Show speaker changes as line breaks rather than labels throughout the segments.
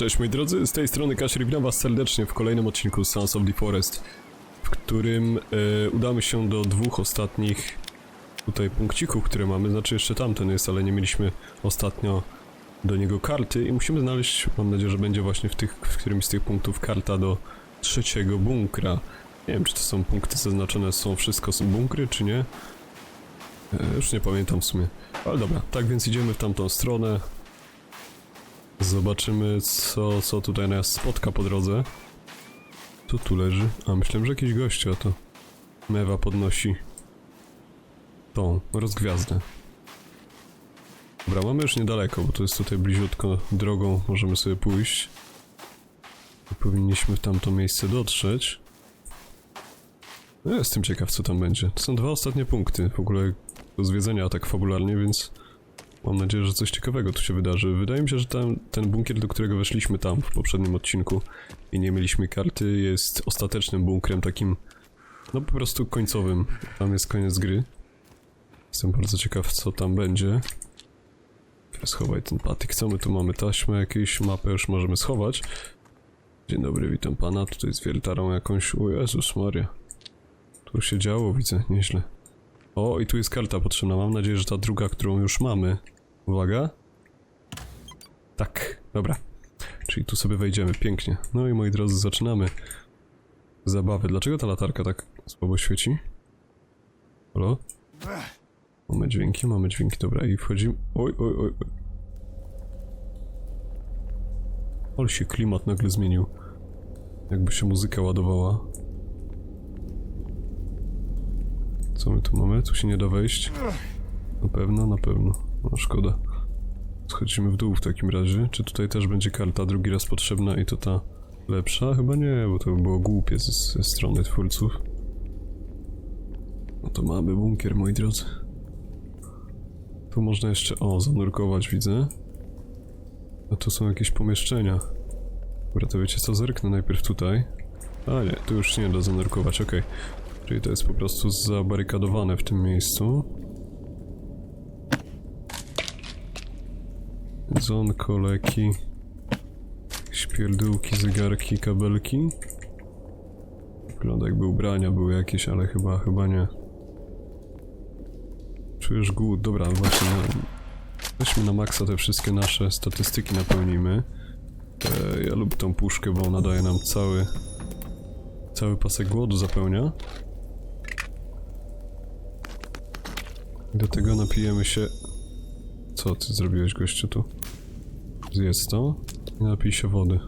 Cześć moi drodzy, z tej strony Kasher, witam was serdecznie w kolejnym odcinku Sons of the Forest, w którym e, udamy się do dwóch ostatnich tutaj punkcików, które mamy, znaczy jeszcze tamten jest, ale nie mieliśmy ostatnio do niego karty i musimy znaleźć, mam nadzieję, że będzie właśnie w, tych, w którymś z tych punktów karta do trzeciego bunkra. Nie wiem, czy to są punkty zaznaczone, są wszystko są bunkry, czy nie. E, już nie pamiętam w sumie. Ale dobra, tak więc idziemy w tamtą stronę. Zobaczymy, co, co tutaj nas spotka po drodze. Co tu leży? A, myślałem, że jakiś gościu, a to... Mewa podnosi... Tą, rozgwiazdę. Dobra, mamy już niedaleko, bo to jest tutaj bliziutko drogą, możemy sobie pójść. Powinniśmy w tamto miejsce dotrzeć. No, jestem ciekaw, co tam będzie. To są dwa ostatnie punkty w ogóle do zwiedzenia tak fabularnie, więc... Mam nadzieję, że coś ciekawego tu się wydarzy. Wydaje mi się, że tam, ten bunkier, do którego weszliśmy tam w poprzednim odcinku i nie mieliśmy karty, jest ostatecznym bunkrem takim, no po prostu końcowym. Tam jest koniec gry. Jestem bardzo ciekaw, co tam będzie. Schowaj ten patyk. Co my tu mamy? Taśmę jakieś, mapę już możemy schować. Dzień dobry, witam pana. Tutaj z wieltarą jakąś... O Jezus Maria. Tu się działo, widzę, nieźle. O, i tu jest karta potrzebna. Mam nadzieję, że ta druga, którą już mamy. Uwaga. Tak, dobra. Czyli tu sobie wejdziemy, pięknie. No i moi drodzy, zaczynamy zabawy. Dlaczego ta latarka tak słabo świeci? Halo? Mamy dźwięki, mamy dźwięki, dobra i wchodzimy... Oj, oj, oj, oj. Ale się klimat nagle zmienił. Jakby się muzyka ładowała. Co my tu mamy? Tu się nie da wejść. Na pewno, na pewno. No szkoda. Schodzimy w dół w takim razie. Czy tutaj też będzie karta drugi raz potrzebna i to ta lepsza? Chyba nie, bo to by było głupie ze, ze strony twórców. No to mamy bunkier, moi drodzy. Tu można jeszcze, o, zanurkować widzę. A tu są jakieś pomieszczenia. Dobra, to wiecie co, zerknę najpierw tutaj. A nie, tu już nie da zanurkować, okej. Czyli to jest po prostu zabarykadowane w tym miejscu. Jedzonko, leki. Śpierdółki, zegarki, kabelki. Wygląda jakby ubrania były jakieś, ale chyba, chyba nie. Czujesz głód, dobra, właśnie. Na, weźmy na maksa te wszystkie nasze statystyki napełnimy. E, ja lubię tą puszkę, bo ona daje nam cały cały pasek głodu zapełnia. Do tego napijemy się... Co ty zrobiłeś gościu tu? Zjedz to i napij się wody.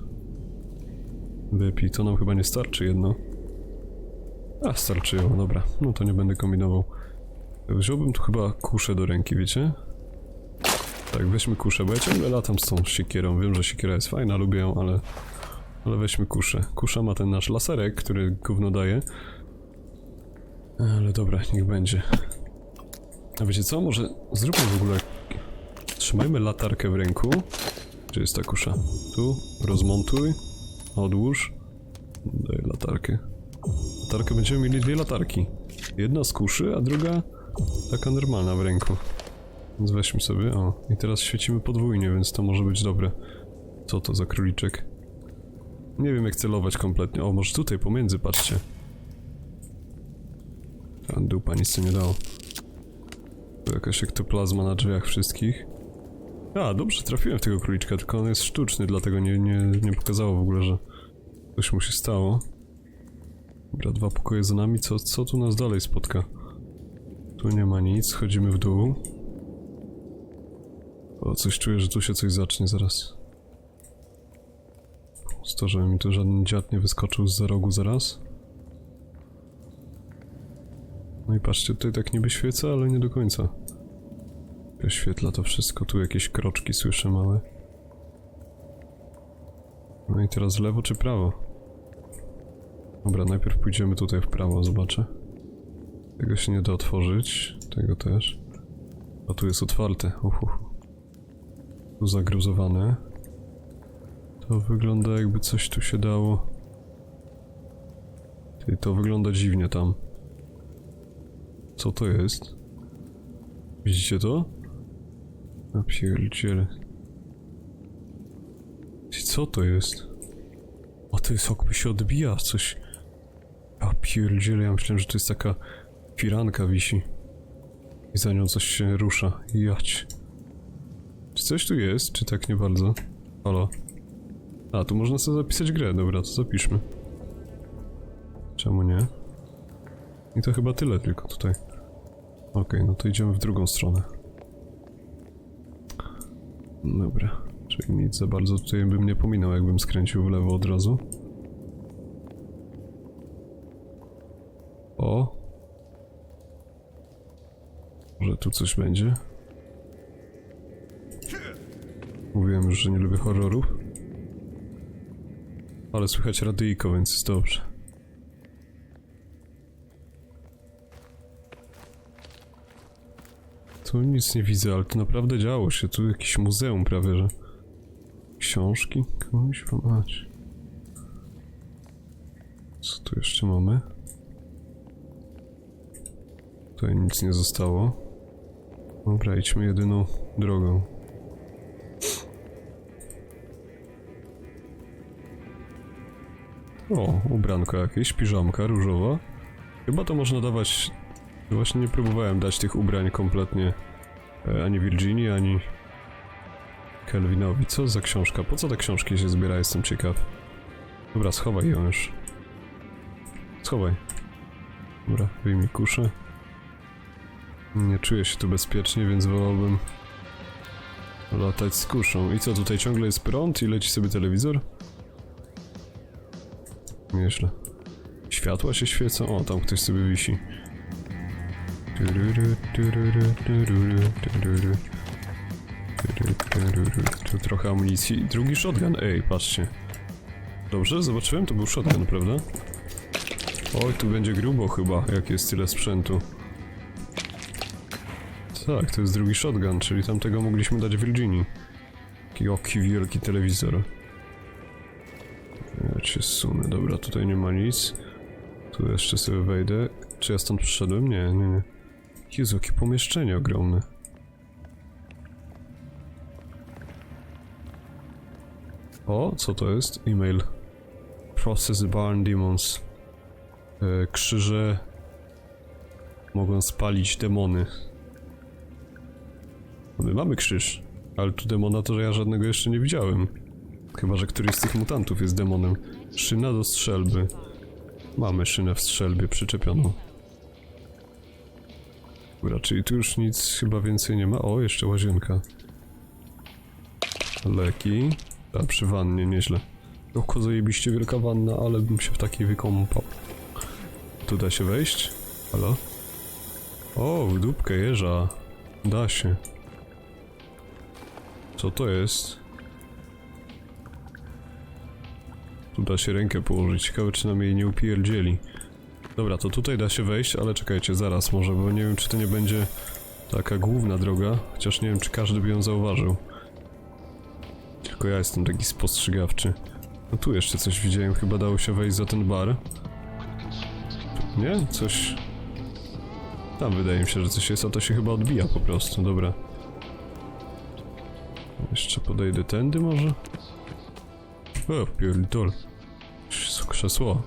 Wypij, to nam chyba nie starczy jedno. A, starczyło, dobra. No to nie będę kombinował. Wziąłbym tu chyba kuszę do ręki, wiecie? Tak, weźmy kuszę, bo ja ciągle latam z tą siekierą. Wiem, że siekiera jest fajna, lubię ją, ale... Ale weźmy kuszę. Kusza ma ten nasz laserek, który gówno daje. Ale dobra, niech będzie. A wiecie co? Może zróbmy w ogóle... Trzymajmy latarkę w ręku. Gdzie jest ta kusza? Tu. Rozmontuj. Odłóż. Daj latarkę. Latarkę będziemy mieli dwie latarki. Jedna z kuszy, a druga taka normalna w ręku. Więc weźmy sobie, o. I teraz świecimy podwójnie, więc to może być dobre. Co to za króliczek? Nie wiem jak celować kompletnie. O, może tutaj pomiędzy, patrzcie. A dupa nic tu nie dało. Jakaś ektoplazma na drzwiach wszystkich. A, dobrze, trafiłem w tego króliczka, tylko on jest sztuczny, dlatego nie, nie, nie pokazało w ogóle, że coś mu się stało. Dobra, dwa pokoje za nami, co, co tu nas dalej spotka? Tu nie ma nic, schodzimy w dół. O, coś czuję, że tu się coś zacznie zaraz. Z to, żeby mi tu żaden dziad nie wyskoczył z za rogu zaraz. No i patrzcie, tutaj tak niby świeca, ale nie do końca. Oświetla to wszystko, tu jakieś kroczki słyszę małe. No i teraz lewo czy prawo? Dobra, najpierw pójdziemy tutaj w prawo, zobaczę. Tego się nie da otworzyć, tego też. A tu jest otwarte, uhu. Tu zagruzowane. To wygląda jakby coś tu się dało. Ty, to wygląda dziwnie tam. Co to jest? Widzicie to? Napierdziele. Ty, co to jest? O, to jest jakby się odbija coś. A pierdziele, ja myślałem, że to jest taka firanka wisi. I za nią coś się rusza. Jać. Czy coś tu jest, czy tak nie bardzo? Halo? A, tu można sobie zapisać grę, dobra, to zapiszmy. Czemu nie? I to chyba tyle tylko tutaj. Okej, no to idziemy w drugą stronę. Dobra, czyli nic za bardzo tutaj bym nie pominął, jakbym skręcił w lewo od razu. O! Może tu coś będzie? Mówiłem już, że nie lubię horrorów. Ale słychać radyjko, więc jest dobrze. Tu nic nie widzę, ale to naprawdę działo się. Tu jakieś muzeum prawie, że... Książki? Komuś pomać. Co tu jeszcze mamy? Tutaj nic nie zostało. Dobra, idźmy jedyną drogą. O, ubranko jakieś, piżamka różowa. Chyba to można dawać... Właśnie nie próbowałem dać tych ubrań kompletnie e, ani Virginii, ani Kelvinowi. Co za książka? Po co te książki się zbiera? Jestem ciekaw. Dobra, schowaj ją już. Schowaj. Dobra, wyjmij kuszę. Nie czuję się tu bezpiecznie, więc wolałbym latać z kuszą. I co, tutaj ciągle jest prąd i leci sobie telewizor? Nieźle. Światła się świecą? O, tam ktoś sobie wisi. Tu trochę amunicji. Drugi shotgun. Ej, patrzcie. Dobrze, zobaczyłem, to był shotgun, prawda? Oj, tu będzie grubo chyba, jak jest tyle sprzętu. Tak, to jest drugi shotgun, czyli tamtego mogliśmy dać Virginii. Oki wielki telewizor. Ja cię sunę, dobra, tutaj nie ma nic. Tu jeszcze sobie wejdę. Czy ja stąd przyszedłem? Nie, nie, nie. Jezu, jakie pomieszczenie ogromne. O, co to jest? E-mail. Process Barn Demons. E, krzyże mogą spalić demony. No My mamy krzyż, ale tu demona to, że ja żadnego jeszcze nie widziałem. Chyba, że któryś z tych mutantów jest demonem. Szyna do strzelby. Mamy szynę w strzelbie przyczepioną. Dobra, czyli tu już nic chyba więcej nie ma. O, jeszcze łazienka. Leki. A przy wannie, nieźle. Oko zajebiście wielka wanna, ale bym się w takiej wykąpał. Tu da się wejść? Halo? O, w dupkę jeża. Da się. Co to jest? Tu da się rękę położyć. Ciekawe, czy nam jej nie upierdzieli. Dobra, to tutaj da się wejść, ale czekajcie, zaraz może, bo nie wiem, czy to nie będzie taka główna droga, chociaż nie wiem, czy każdy by ją zauważył. Tylko ja jestem taki spostrzegawczy. No tu jeszcze coś widziałem, chyba dało się wejść za ten bar. Nie? Coś... Tam wydaje mi się, że coś jest, a to się chyba odbija po prostu, dobra. Jeszcze podejdę tędy może? O, pierdol. Krzesło.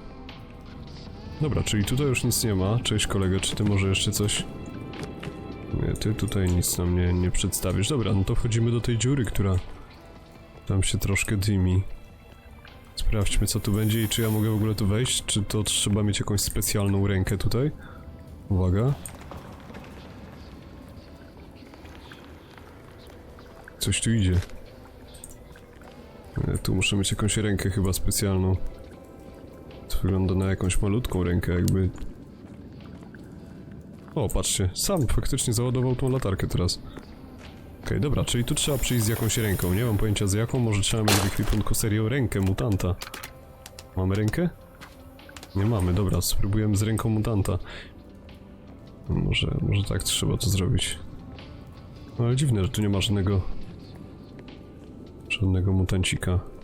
Dobra, czyli tutaj już nic nie ma. Cześć kolego, czy ty może jeszcze coś... Nie, ty tutaj nic nam nie, nie przedstawisz. Dobra, no to wchodzimy do tej dziury, która... Tam się troszkę dymi. Sprawdźmy co tu będzie i czy ja mogę w ogóle tu wejść, czy to trzeba mieć jakąś specjalną rękę tutaj. Uwaga. Coś tu idzie. Tu muszę mieć jakąś rękę chyba specjalną. Wygląda na jakąś malutką rękę jakby. O, patrzcie, sam faktycznie załadował tą latarkę teraz. Okej, dobra, czyli tu trzeba przyjść z jakąś ręką. Nie mam pojęcia z jaką, może trzeba mieć w ekwipunku serię rękę mutanta. Mamy rękę? Nie mamy, dobra, spróbujemy z ręką mutanta. Może, może tak trzeba to zrobić. No ale dziwne, że tu nie ma żadnego... Żadnego mutancika.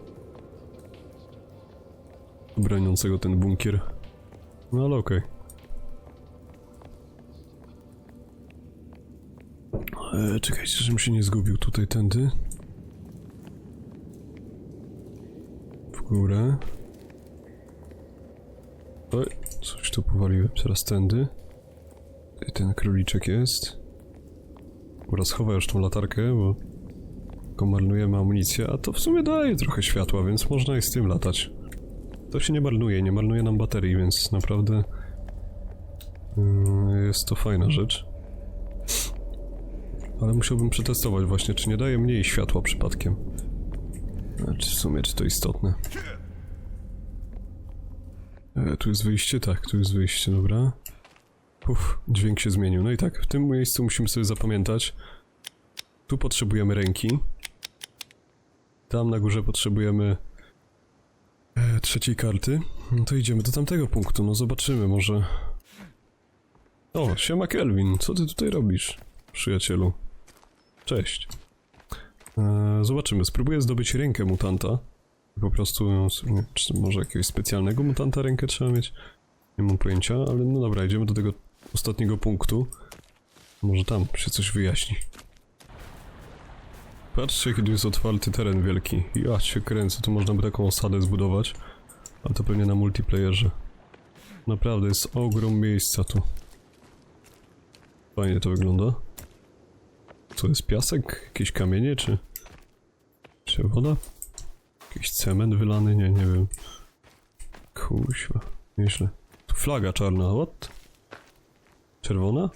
Broniącego ten bunkier. No ale okej. E, czekajcie, żebym się nie zgubił tutaj tędy. górę. Oj, coś tu powaliłem, teraz tędy. I ten króliczek jest. Dobra, schowaj już tą latarkę, bo tylko marnujemy amunicję, a to w sumie daje trochę światła, więc można i z tym latać. To się nie marnuje, nie marnuje nam baterii, więc naprawdę yy, jest to fajna rzecz. Ale musiałbym przetestować właśnie, czy nie daje mniej światła przypadkiem. Znaczy w sumie, czy to istotne. E, tu jest wyjście? Tak, tu jest wyjście, dobra. Uff, dźwięk się zmienił. No i tak, w tym miejscu musimy sobie zapamiętać. Tu potrzebujemy ręki. Tam na górze potrzebujemy trzeciej karty. No to idziemy do tamtego punktu, no zobaczymy, może... O, siema Kelvin, co ty tutaj robisz, przyjacielu? Cześć. E, zobaczymy, spróbuję zdobyć rękę mutanta. Po prostu, nie, czy może jakiegoś specjalnego mutanta rękę trzeba mieć? Nie mam pojęcia, ale no dobra, idziemy do tego ostatniego punktu. Może tam się coś wyjaśni. Patrzcie, tu jest otwarty teren wielki. Ja się kręcę, tu można by taką osadę zbudować. Ale to pewnie na multiplayerze. Naprawdę, jest ogrom miejsca tu. Fajnie to wygląda. Co jest piasek? Jakieś kamienie, czy... Czy woda? Jakiś cement wylany? Nie, nie wiem. Kuźwa, nieźle. Tu flaga czarna, what? Czerwona?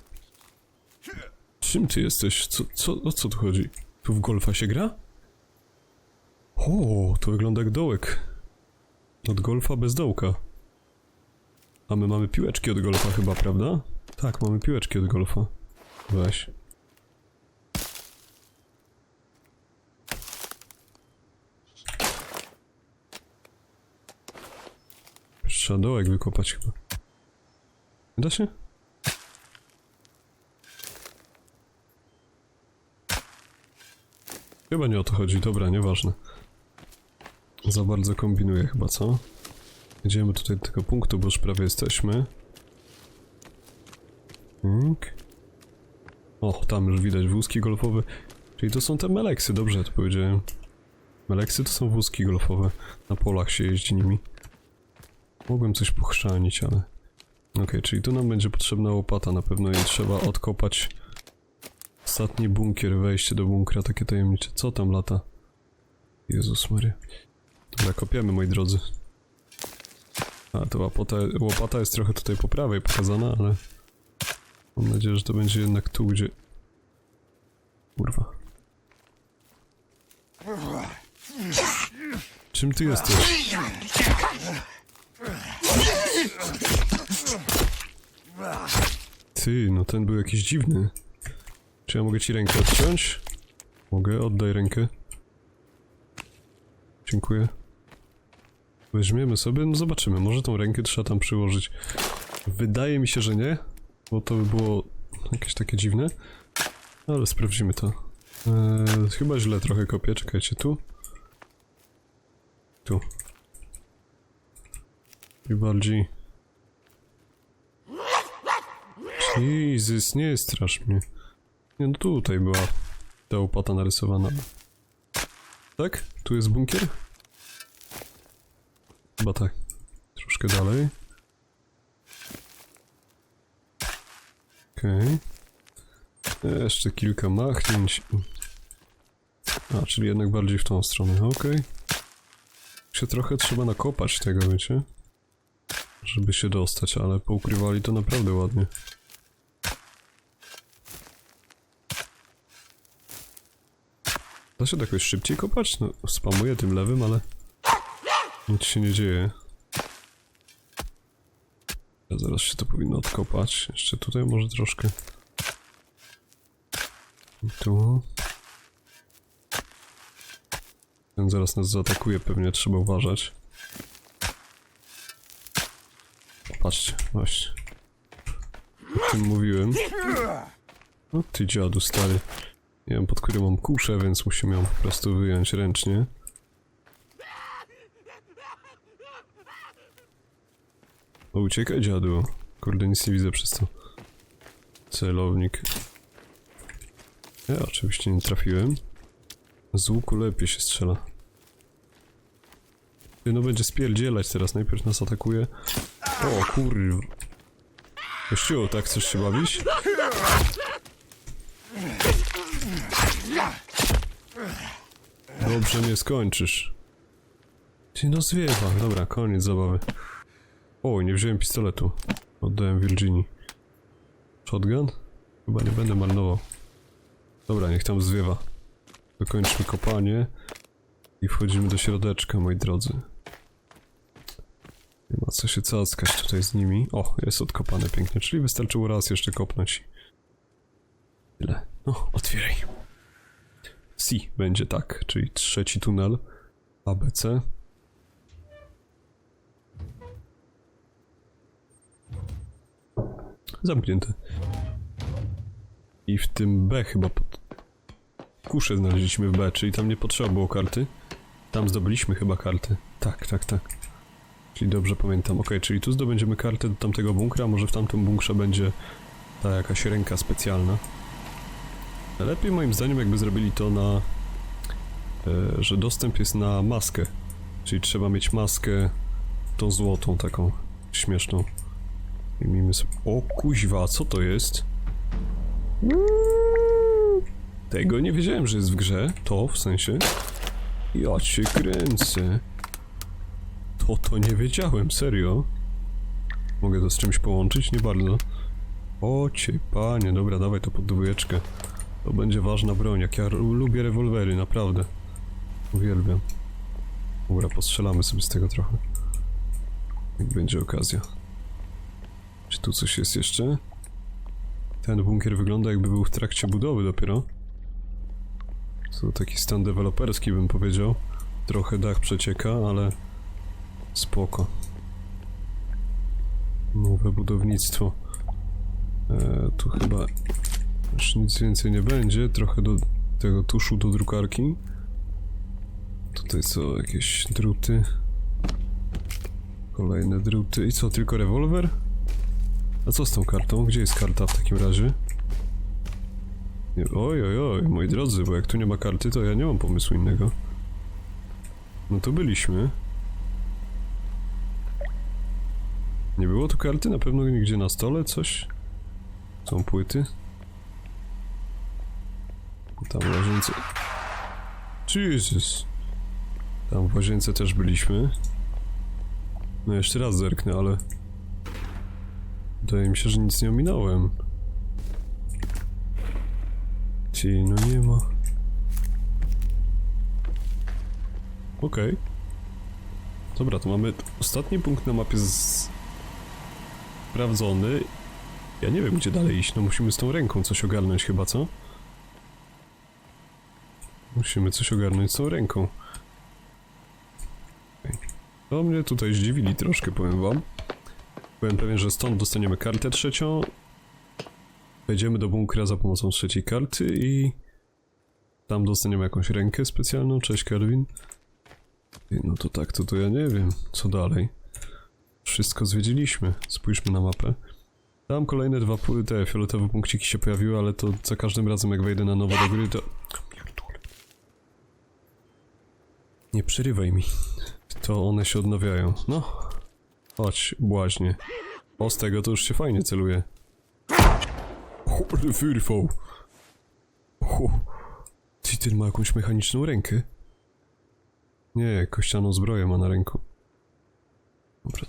Czym ty jesteś? Co, co, o co tu chodzi? Tu w golfa się gra? O, to wygląda jak dołek. Od golfa bez dołka. A my mamy piłeczki od golfa chyba, prawda? Tak, mamy piłeczki od golfa. Weź. Trzeba dołek wykopać chyba. Da się? Chyba nie o to chodzi, dobra, nieważne. Za bardzo kombinuję chyba, co? Idziemy tutaj do tego punktu, bo już prawie jesteśmy. Tak. O, tam już widać wózki golfowe. Czyli to są te meleksy, dobrze to powiedziałem. Meleksy to są wózki golfowe. Na polach się jeździ nimi. Mogłem coś pochrzanić, ale... Okej, czyli tu nam będzie potrzebna łopata na pewno i trzeba odkopać ostatni bunkier, wejście do bunkra, takie tajemnicze. Co tam lata? Jezus Maria. Dobra, kopiemy, moi drodzy. A, to łopata, łopata jest trochę tutaj po prawej pokazana, ale... Mam nadzieję, że to będzie jednak tu, gdzie... Kurwa. Czym ty jesteś? Ty, no ten był jakiś dziwny. Czy ja mogę ci rękę odciąć? Mogę, oddaj rękę. Dziękuję. Weźmiemy sobie, no zobaczymy, może tą rękę trzeba tam przyłożyć. Wydaje mi się, że nie, bo to by było jakieś takie dziwne. Ale sprawdzimy to. Eee, chyba źle trochę kopię, czekajcie, tu. Tu. I bardziej... Jezus, nie strasz mnie. No tutaj była ta łopata narysowana. Tak? Tu jest bunkier? Chyba tak. Troszkę dalej. Okej. Okay. Jeszcze kilka machnięć. A, czyli jednak bardziej w tą stronę, okej. Się trochę trzeba nakopać tego, wiecie? Żeby się dostać, ale poukrywali to naprawdę ładnie. To jakoś szybciej kopać? No, spamuję tym lewym, ale... Nic się nie dzieje. Ja zaraz się to powinno odkopać. Jeszcze tutaj może troszkę. I tu. Ten zaraz nas zaatakuje, pewnie trzeba uważać. Patrzcie, właśnie. O tym mówiłem. No ty dziadu stary. Nie wiem pod którym mam kuszę, więc musimy ją po prostu wyjąć ręcznie. O, uciekaj dziadu. Kurde, nic nie widzę przez to. Celownik. Ja oczywiście nie trafiłem. Z łuku lepiej się strzela. No będzie spierdzielać teraz, najpierw nas atakuje. O kurwa. Kościół, tak chcesz się bawić? Dobrze nie skończysz. Ty no zwiewa. Dobra, koniec zabawy. O, nie wziąłem pistoletu. Oddałem Virginii. Shotgun? Chyba nie będę marnował. Dobra, niech tam zwiewa. Dokończmy kopanie. I wchodzimy do środeczka, moi drodzy. Nie ma co się cackać tutaj z nimi. O, jest odkopane pięknie, czyli wystarczyło raz jeszcze kopnąć. Tyle. No, otwieraj. C będzie tak, czyli trzeci tunel. ABC. Zamknięte. I w tym B chyba pod... Kuszę znaleźliśmy w B, czyli tam nie potrzeba było karty. Tam zdobyliśmy chyba karty. Tak, tak, tak. Czyli dobrze pamiętam. Ok, czyli tu zdobędziemy kartę do tamtego bunkra, może w tamtym bunkrze będzie ta jakaś ręka specjalna. Lepiej moim zdaniem jakby zrobili to na... E, że dostęp jest na maskę. Czyli trzeba mieć maskę tą złotą taką śmieszną. I sobie... O kuźwa, co to jest? Tego nie wiedziałem, że jest w grze. To w sensie. Ja cię kręcę. To to nie wiedziałem, serio. Mogę to z czymś połączyć? Nie bardzo. O panie, dobra, dawaj to pod dwójeczkę. To będzie ważna broń, jak ja lu- lubię rewolwery, naprawdę. Uwielbiam. Dobra, postrzelamy sobie z tego trochę. Jak będzie okazja. Czy tu coś jest jeszcze? Ten bunkier wygląda jakby był w trakcie budowy dopiero. To taki stan deweloperski bym powiedział. Trochę dach przecieka, ale spoko. Nowe budownictwo. E, tu chyba już nic więcej nie będzie. Trochę do tego tuszu do drukarki. Tutaj co, jakieś druty. Kolejne druty. I co, tylko rewolwer? A co z tą kartą? Gdzie jest karta w takim razie? Nie, oj, oj, oj, moi drodzy, bo jak tu nie ma karty, to ja nie mam pomysłu innego. No to byliśmy. Nie było tu karty? Na pewno nigdzie na stole coś? Są płyty? Tam w łazience... Jesus! Tam w łazience też byliśmy. No jeszcze raz zerknę, ale... Wydaje mi się, że nic nie ominąłem. Ci, no nie ma. Okej. Dobra, to mamy ostatni punkt na mapie z... sprawdzony. Ja nie wiem, gdzie dalej iść. No musimy z tą ręką coś ogarnąć chyba, co? Musimy coś ogarnąć z tą ręką. To mnie tutaj zdziwili troszkę, powiem wam. Byłem pewien, że stąd dostaniemy kartę trzecią. Wejdziemy do bunkra za pomocą trzeciej karty i... Tam dostaniemy jakąś rękę specjalną. Cześć. Ty, No to tak, to, to ja nie wiem, co dalej. Wszystko zwiedziliśmy. Spójrzmy na mapę. Tam kolejne dwa te fioletowe punkciki się pojawiły, ale to za każdym razem jak wejdę na nowo do gry, to... Nie przerywaj mi. To one się odnawiają. No. Chodź, błaźnie. O, z tego to już się fajnie celuje. Ale wyrwał. Ty, ten ma jakąś mechaniczną rękę. Nie, kościaną zbroję ma na ręku. Dobra.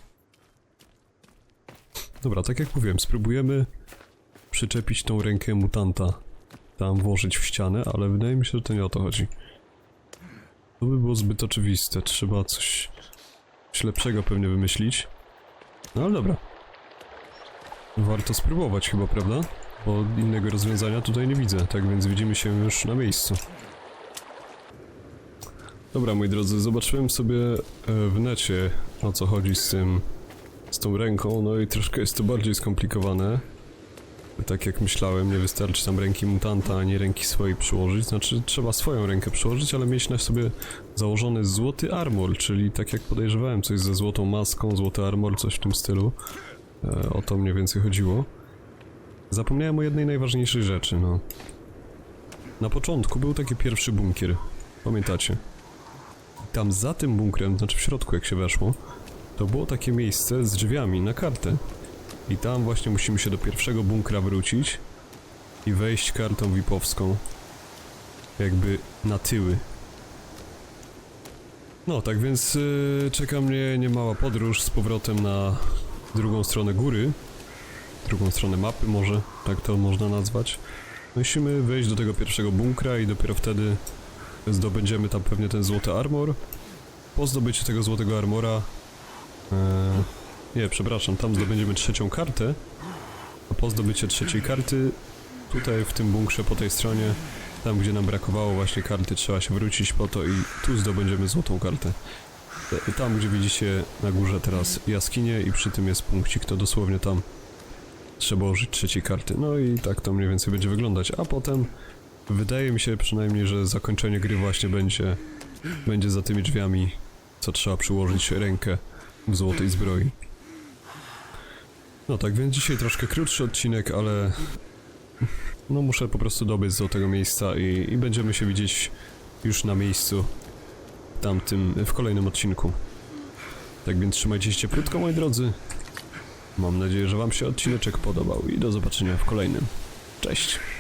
Dobra, tak jak mówiłem, spróbujemy przyczepić tą rękę mutanta. Tam włożyć w ścianę, ale wydaje mi się, że to nie o to chodzi. To by było zbyt oczywiste. Trzeba coś, coś lepszego pewnie wymyślić. No ale dobra. Warto spróbować chyba, prawda? Bo innego rozwiązania tutaj nie widzę, tak więc widzimy się już na miejscu. Dobra, moi drodzy, zobaczyłem sobie e, w necie o co chodzi z tym, z tą ręką, no i troszkę jest to bardziej skomplikowane. Tak jak myślałem, nie wystarczy tam ręki mutanta, ani ręki swojej przyłożyć, znaczy trzeba swoją rękę przyłożyć, ale mieć na sobie założony złoty armor, czyli tak jak podejrzewałem, coś ze złotą maską, złoty armor, coś w tym stylu. E, o to mniej więcej chodziło. Zapomniałem o jednej najważniejszej rzeczy, no. Na początku był taki pierwszy bunkier. Pamiętacie? tam za tym bunkrem, znaczy w środku jak się weszło, to było takie miejsce z drzwiami na kartę. I tam właśnie musimy się do pierwszego bunkra wrócić i wejść kartą wipowską. Jakby na tyły. No, tak więc yy, czeka mnie niemała podróż z powrotem na drugą stronę góry. Drugą stronę mapy może, tak to można nazwać. Musimy wejść do tego pierwszego bunkra i dopiero wtedy zdobędziemy tam pewnie ten złoty armor. Po zdobyciu tego złotego armora... Yy, nie, przepraszam, tam zdobędziemy trzecią kartę. A po zdobyciu trzeciej karty, tutaj w tym bunkrze po tej stronie, tam gdzie nam brakowało właśnie karty, trzeba się wrócić po to i tu zdobędziemy złotą kartę. Te- Tam, gdzie widzicie na górze teraz jaskinie i przy tym jest punkcik, to dosłownie tam trzeba użyć trzeciej karty. No i tak to mniej więcej będzie wyglądać. A potem wydaje mi się przynajmniej, że zakończenie gry właśnie będzie, będzie za tymi drzwiami, co trzeba przyłożyć rękę w złotej zbroi. No tak więc dzisiaj troszkę krótszy odcinek, ale no muszę po prostu dobiec do tego miejsca i, i będziemy się widzieć już na miejscu w tamtym, w kolejnym odcinku. Tak więc trzymajcie się cieplutko moi drodzy. Mam nadzieję, że wam się odcineczek podobał i do zobaczenia w kolejnym. Cześć!